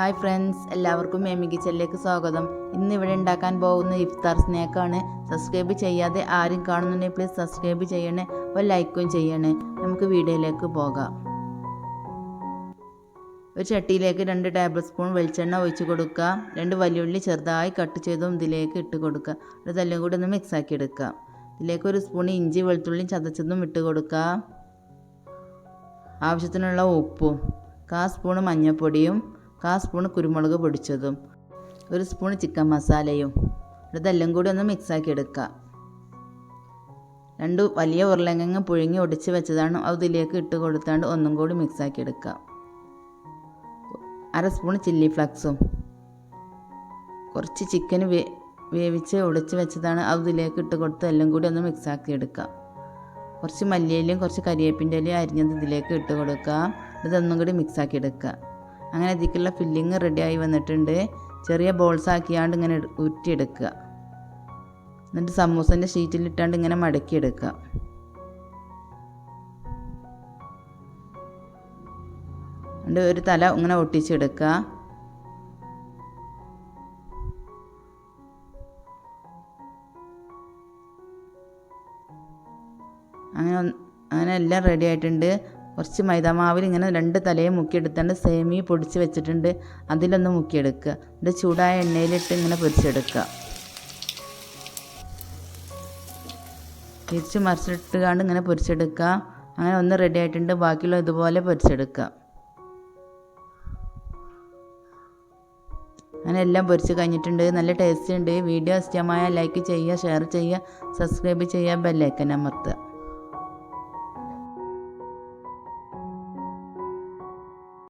Hi friends എല്ലാവർക്കും മേമി കിച്ചണിലേക്ക് സ്വാഗതം. ഇന്ന് ഇവിടെ ഉണ്ടാക്കാൻ പോകുന്ന ഇഫ്താർ സ്നാക്കാണ്. സബ്സ്ക്രൈബ് ചെയ്യാതെ ആരും കാണുന്നുണ്ടെങ്കിൽ പ്ലീസ് സബ്സ്ക്രൈബ് ചെയ്യണേ ഒരു ലൈക്കും ചെയ്യണേ. നമുക്ക് വീഡിയോയിലേക്ക് പോകാം. ഒരു ചട്ടിയിലേക്ക് രണ്ട് ടേബിൾ സ്പൂൺ വെളിച്ചെണ്ണ ഒഴിച്ച് കൊടുക്കുക. രണ്ട് വലിയുള്ളി ചെറുതായി കട്ട് ചെയ്തും ഇതിലേക്ക് ഇട്ട് കൊടുക്കുക. ഇതെല്ലാം കൂടി ഒന്ന് മിക്സാക്കി എടുക്കുക. ഇതിലേക്ക് ഒരു സ്പൂൺ ഇഞ്ചി വെളുത്തുള്ളി ചതച്ചതും ഇട്ട് കൊടുക്കുക. ആവശ്യത്തിനുള്ള ഉപ്പും കാ സ്പൂണ് മഞ്ഞൾപ്പൊടിയും കാ സ്പൂൺ കുരുമുളക് പൊടിച്ചതും ഒരു സ്പൂൺ ചിക്കൻ മസാലയും ഇതെല്ലാം കൂടി ഒന്ന് മിക്സാക്കി എടുക്കുക. രണ്ട് വലിയ ഉരുളങ്ങ പുഴുങ്ങി ഒടിച്ച് വെച്ചതാണ് അതിലേക്ക് ഇട്ട് കൊടുത്താണ്ട് ഒന്നും കൂടി മിക്സാക്കി എടുക്കുക. അര സ്പൂൺ ചില്ലി ഫ്ലക്സും കുറച്ച് ചിക്കൻ വേ വേവിച്ച് ഉടച്ച് വെച്ചതാണ് അതിലേക്ക് ഇട്ട് കൊടുത്ത് എല്ലാം കൂടി ഒന്ന് മിക്സാക്കി എടുക്കുക. കുറച്ച് മല്ലിയിലയും കുറച്ച് കരിവേപ്പിന്റെ ഇലയും അരിഞ്ഞത് ഇതിലേക്ക് ഇട്ട് കൊടുക്കുക ഇതൊന്നും കൂടി മിക്സാക്കി എടുക്കുക. അങ്ങനെ ഇതിക്കുള്ള ഫില്ലിങ് റെഡിയായി വന്നിട്ടുണ്ട്. ചെറിയ ബോൾസ് ആക്കിയാണ്ട് ഇങ്ങനെ ഉരുട്ടിയെടുക്കുക എന്നിട്ട് സമൂസന്റെ ഷീറ്റിലിട്ടാണ്ട് ഇങ്ങനെ മടക്കിയെടുക്കുക. എന്നിട്ട് ഒരു തല ഇങ്ങനെ ഒട്ടിച്ചെടുക്കുക. അങ്ങനെ അങ്ങനെ എല്ലാം റെഡി ആയിട്ടുണ്ട്. കുറച്ച് മൈദാമാവിൽ ഇങ്ങനെ രണ്ട് തലയും മുക്കിയെടുത്താണ്ട് സേമി പൊടിച്ച് വെച്ചിട്ടുണ്ട്. അതിലൊന്ന് മുക്കിയെടുക്കുക. എന്നിട്ട് ചൂടായ എണ്ണയിലിട്ട് ഇങ്ങനെ പൊരിച്ചെടുക്കുക. തിരിച്ച് മറിച്ചിട്ട് കാണ്ട് ഇങ്ങനെ പൊരിച്ചെടുക്കുക. അങ്ങനെ ഒന്ന് റെഡി ആയിട്ടുണ്ട്. ബാക്കിയുള്ള ഇതുപോലെ പൊരിച്ചെടുക്കുക. അങ്ങനെ എല്ലാം പൊരിച്ച് കഴിഞ്ഞിട്ടുണ്ട്. നല്ല ടേസ്റ്റ് ഉണ്ട്. വീഡിയോ ഇഷ്ടമായ ലൈക്ക് ചെയ്യുക ഷെയർ ചെയ്യുക സബ്സ്ക്രൈബ് ചെയ്യുക. ബെല്ലൈക്കൻ അമർത്തുക.